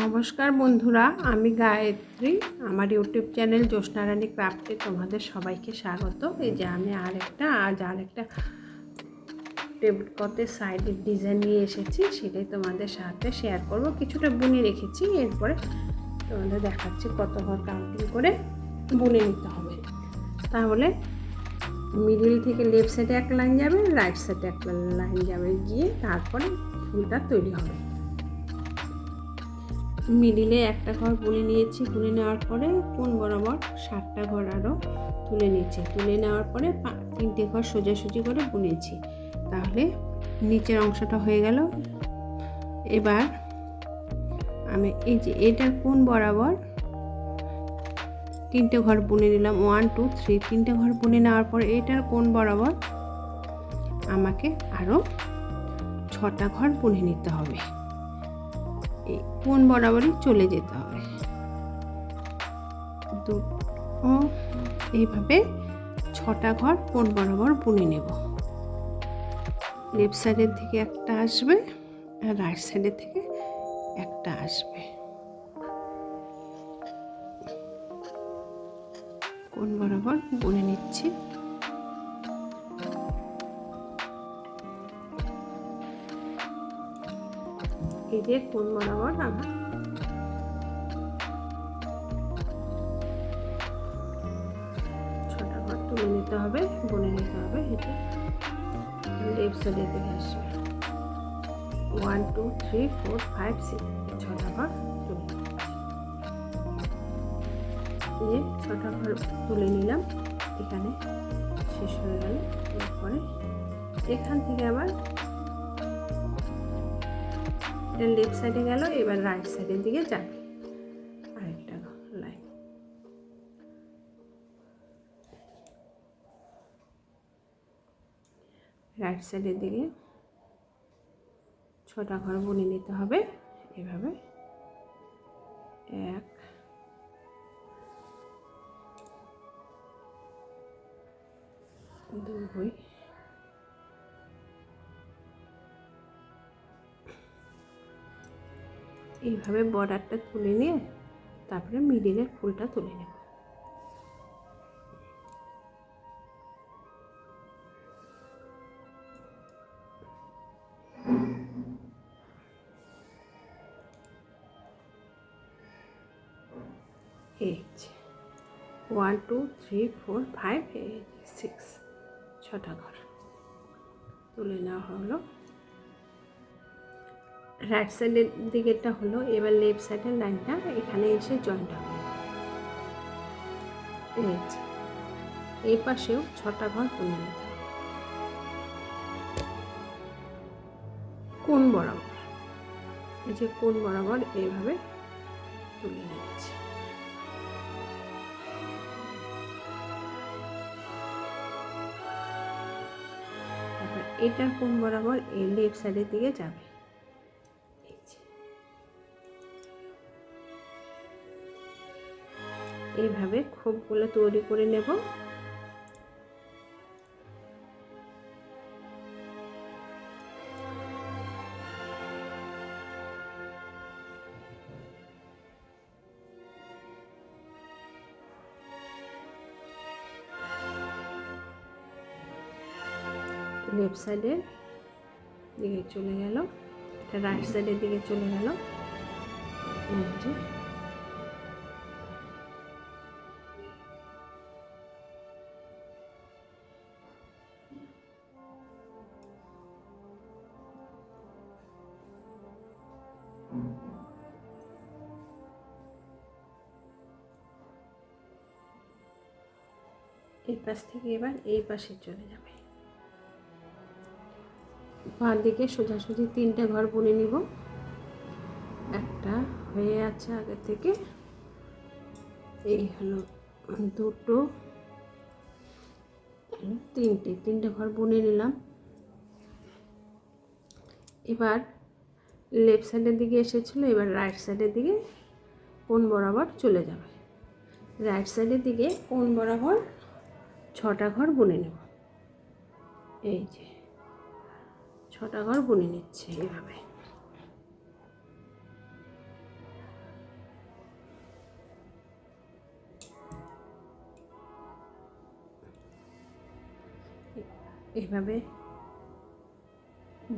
নমস্কার বন্ধুরা, আমি গায়ত্রী। আমার ইউটিউব চ্যানেল জ্যোৎস্নারানী ক্রাফটে তোমাদের সবাইকে স্বাগত। এই যে আমি আরেকটা, আজ আরেকটা টেবিল কতে সাইডের ডিজাইন নিয়ে এসেছি, সেটাই তোমাদের সাথে শেয়ার করব। কিছুটা বুনে রেখেছি, এরপরে তোমাদের দেখাচ্ছি কত কাউন্টিং করে বুনে নিতে হবে। তাহলে মিডিল থেকে লেফট সাইডে এক লাইন যাবে রাইট সাইডে এক লাইন যাবে, গিয়ে তারপরে ফুলটা তৈরি হবে। মিডিলে একটা ঘর বুনে নিয়েছি। বুনে নেওয়ার পরে কোন বরাবর সাতটা ঘর আরও তুলে নিয়েছি। তুলে নেওয়ার পরে তিনটে ঘর সোজাসুজি করে বুনেছি। তাহলে নিচের অংশটা হয়ে গেল। এবার আমি এই যে এটার কোন বরাবর? তিনটে ঘর বুনে নিলাম। ওয়ান টু থ্রি তিনটে ঘর বুনে নেওয়ার পর এটার কোন বরাবর? আমাকে আরও ছটা ঘর বুনে নিতে হবে। কোন বরাবরই চলে যেতে হবে দু, ও, এইভাবে ছটা ঘর কোন বরাবর বুনে নেব। লেফট সাইডের থেকে একটা আসবে আর রাইট সাইডের থেকে একটা আসবে। কোন বরাবর বুনে নিচ্ছি। এই যে কোন বরাবর আমার ছটা ঘর তুলে নিতে হবে, বুনে নিতে হবে এটা লেফট সাইডের দিকে আসবে one two three four five six ছটা ঘর তুলে নিচ্ছি। এই যে ছটা ঘর তুলে নিলাম। এখানে শেষ হয়ে গেল। এরপরে এখান থেকে আবার এটা লেফট সাইডে গেল, এবার রাইট সাইডের দিকে যাবে। আরেকটা লাইন রাইট সাইডের দিকে ছটা ঘর বুনে নিতে হবে। এভাবে এক, দুই এইভাবে বর্ডারটা তুলে নিয়ে তারপরে মিডিলের ফুলটা তুলে নেব। One two three four five eight six ছটা ঘর। তুলে নেওয়া হলো। রাইট সাইডের দিকেরটা হলো, এবার লেফট সাইডের লাইনটা এখানে এসে জয়েন্ট হবে। এই পাশেও ছটা ঘর তুলে কোন বরাবর? এই যে কোন বরাবর এইভাবে তুলে নিচ্ছি। এটার কোন বরাবর? এই লেফট সাইডের দিকে যাবে। এইভাবে খোপগুলো তৈরি করে নেব। লেফট সাইডের দিকে চলে গেল। রাইট সাইডের দিকে চলে গেল। এই পাশ থেকে এবার এই পাশে চলে যাবে। বাঁ দিকে সোজাসুজি তিনটে ঘর বুনে নিব। একটা হয়ে আছে আগে থেকে। এই হলো দুটো। তিনটে তিনটে ঘর বুনে নিলাম। এবার লেফট সাইডের দিকে এসেছিল, এবার রাইট সাইডের দিকে কোন বরাবর চলে যাবে। রাইট সাইডের দিকে কোন বরাবর ছটা ঘর বুনে নেব। এই যে, ছটা ঘর বুনে নিচ্ছে এভাবে। এভাবে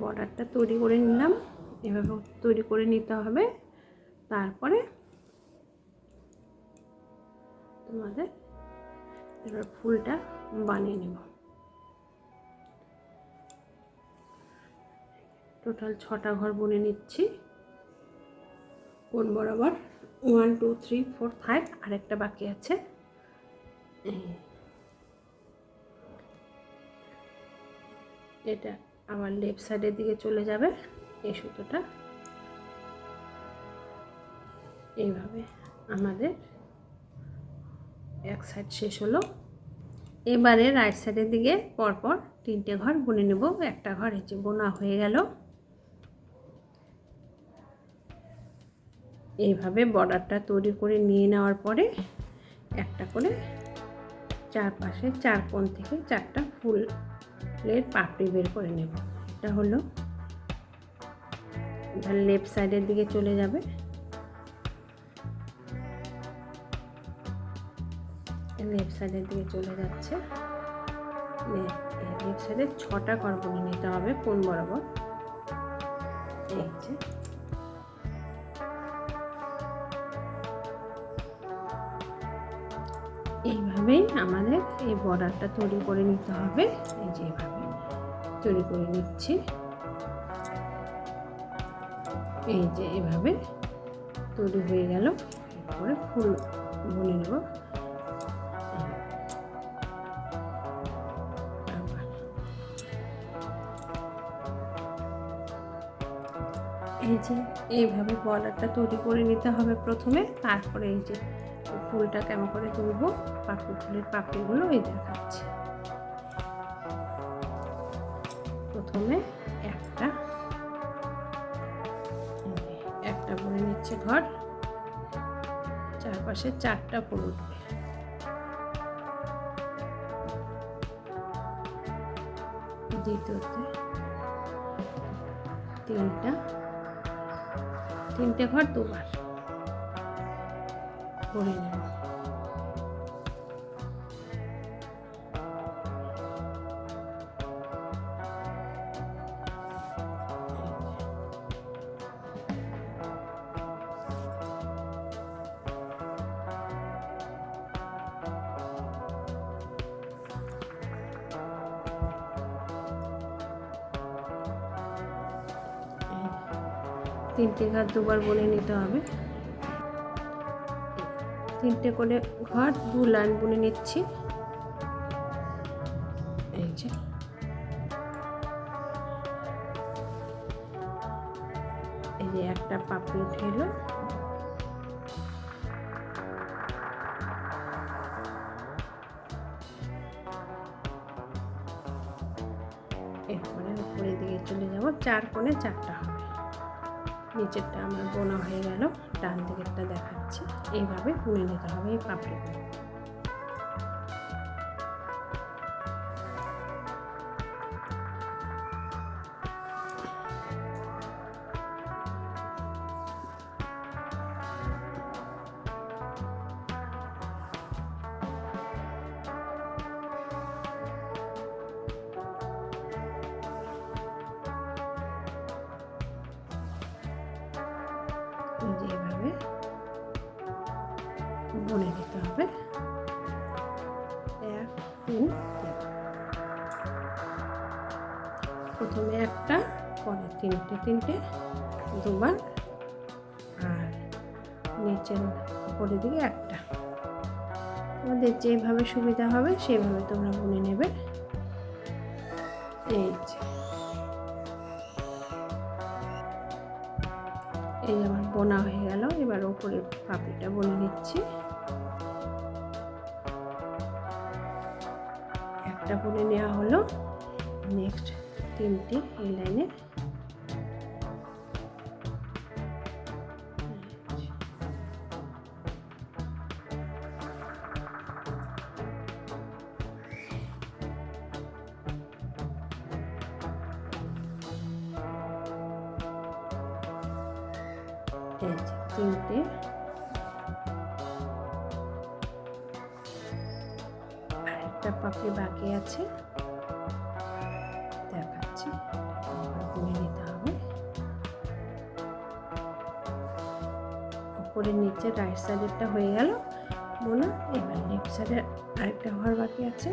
বর্ডারটা তৈরি করে নিলাম। এভাবে তৈরি করে নিতে হবে। তারপরে তোমাদের এবার ফুলটা বানিয়ে নেব। টোটাল ছটা ঘর বনে নিচ্ছি। কোন বরাবর? One two three four five আরেকটা বাকি আছে। এটা আবার লেফট সাইডের দিকে চলে যাবে, এই সুতোটা। এইভাবে আমাদের এক সাইড শেষ হলো। এবারে রাইট সাইডের দিকে পরপর তিনটে ঘর বুনে নেব। একটা ঘর যে বোনা হয়ে গেল। এইভাবে বর্ডারটা তৈরি করে নিয়ে নেওয়ার পরে একটা করে চারপাশে চার কোণ থেকে চারটা ফুলের পাপড়ি বের করে নেব। এটা হলো লেফট সাইডের দিকে চলে যাবে। লেফট সাইডের দিকে চলে যাচ্ছে। লেফট সাইডে ছটা কর বুনে নিতে হবে কোন বরাবর? এই যে। এইভাবেই আমাদের এই বর্ডারটা তৈরি করে নিতে হবে। এই যে এইভাবে তৈরি করে নিচ্ছি। এই যে এভাবে তৈরি হয়ে গেল। এরপরে ফুল বুনে নেব। যে এইভাবে বর্ডারটা তৈরি করে নিতে হবে প্রথমে। তারপরে এই যে ফুলটা কেমন করে তুলবো, পাপড়ি ফুলের পাপড়িগুলো এই দেখাচ্ছে। প্রথমে একটা একটা বলে নিচ্ছে ঘর। চারপাশে চারটা ফুল উঠবে। দ্বিতীয়তে তিনটা তিনটে ঘর দুবার করে নেব। তিনটে ঘর দুবার বলে নিতে হবে। তিনটে করে ঘর দু লাইন বুনে নিচ্ছি। এই যে। এই যে একটা পাপড়ি উঠে এলো। এরপরে উপরের দিকে চলে যাব, চার কোণে চারটা হবে। নিচেরটা আমার বোনা হয়ে গেল ডান দিকেরটা দেখাচ্ছি। এইভাবে বুনে নিতে হবে এই পাপড়িগুলো বুনে নিতে হবে। এক প্রথমে একটা, পরে তিনটে তিনটে, দুবার। আর নিচের উপরের দিকে একটা। তোমাদের যেভাবে সুবিধা হবে, সেভাবে তোমরা বুনে নেবে। এই যে। এই আমার বোনা হয়ে গেল, এবার ওপরে পাপড়িটা বনে নিচ্ছি। একটা বনে নেওয়া হলো। নেক্সট তিনটে এই লাইনে। কাপড় বাকি আছে। দেখাচ্ছি। গুনে নিতে হবে। উপরের নিচে রাইট সাইডেরটা হয়ে গেল। বোনা এবার লেফট সাইডে আরেকটা হওয়ার বাকি আছে।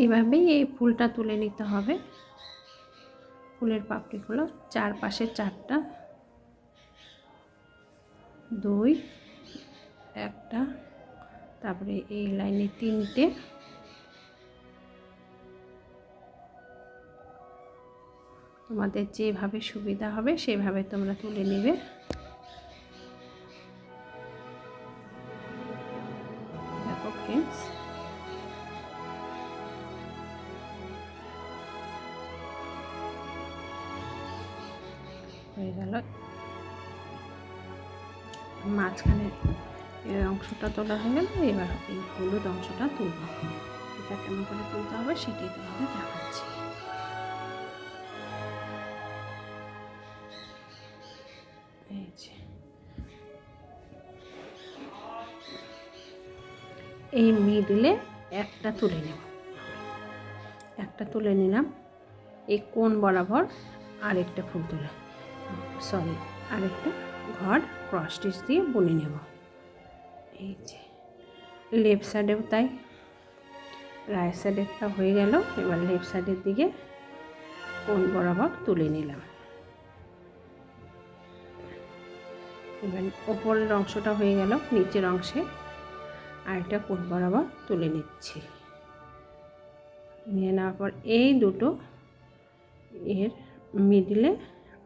এইভাবেই এই ফুলটা তুলে নিতে হবে। ফুলের পাপড়িগুলো চারপাশে চারটা, দুই, একটা, তারপরে এই লাইনে তিনটে। তোমাদের যেভাবে সুবিধা হবে সেভাবে তোমরা তুলে নেবে। দেখো ফ্রেন্ডস হয়ে গেল। মাঝখানে এই অংশটা তোলা হয়ে গেল এবার এই হলুদ অংশটা তুলব। এটা কেমন করে তুলতে হবে সেটাই তোমাদের দেখাচ্ছি। এই মিডলে একটা তুলে নেব। একটা তুলে নিলাম। এই কোন বরাবর আরেকটা ফুল তুলে। সরি, আরেকটা ঘর ক্রস স্টিচ দিয়ে বুনে নেব। এই যে লেফট সাইডেও তাই। রাইট সাইডেরটা হয়ে গেল, এবার লেফট সাইডের দিকে কোণ বরাবর তুলে নিলাম। এবার ওপরের অংশটা হয়ে গেল, নিচের অংশে আরেকটা কোণ বরাবর তুলে নিচ্ছি। নিয়ে নেওয়ার পর এই দুটো এর মিডিলে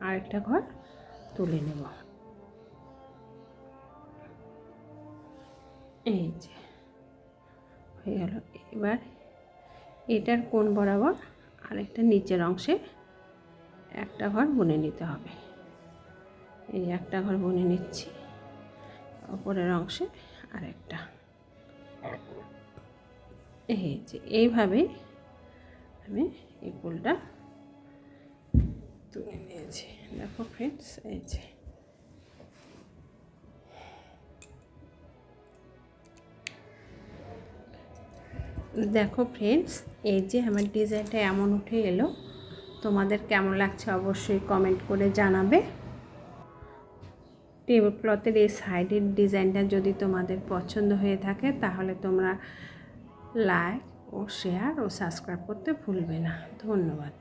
আরেকটা ঘর তুলে নেব। এই যে, হয়ে গেল। এবার এটার কোণ বরাবর আরেকটা নিচের অংশে একটা ঘর বুনে নিতে হবে। এই একটা ঘর বুনে নিচ্ছি ওপরের অংশে আরেকটা। এই যে এইভাবেই আমি এই ফুলটা তুলে নিয়েছি। দেখো ফ্রেন্ডস এই যে। দেখো ফ্রেন্ডস এই যে আমার ডিজাইনটা এমন উঠে এলো। তোমাদের কেমন লাগছে অবশ্যই কমেন্ট করে জানাবে। টেবিল ক্লথের এই সাইডের ডিজাইনটা যদি তোমাদের পছন্দ হয়ে থাকে, তাহলে তোমরা লাইক ও শেয়ার ও সাবস্ক্রাইব করতে ভুলবে না। ধন্যবাদ।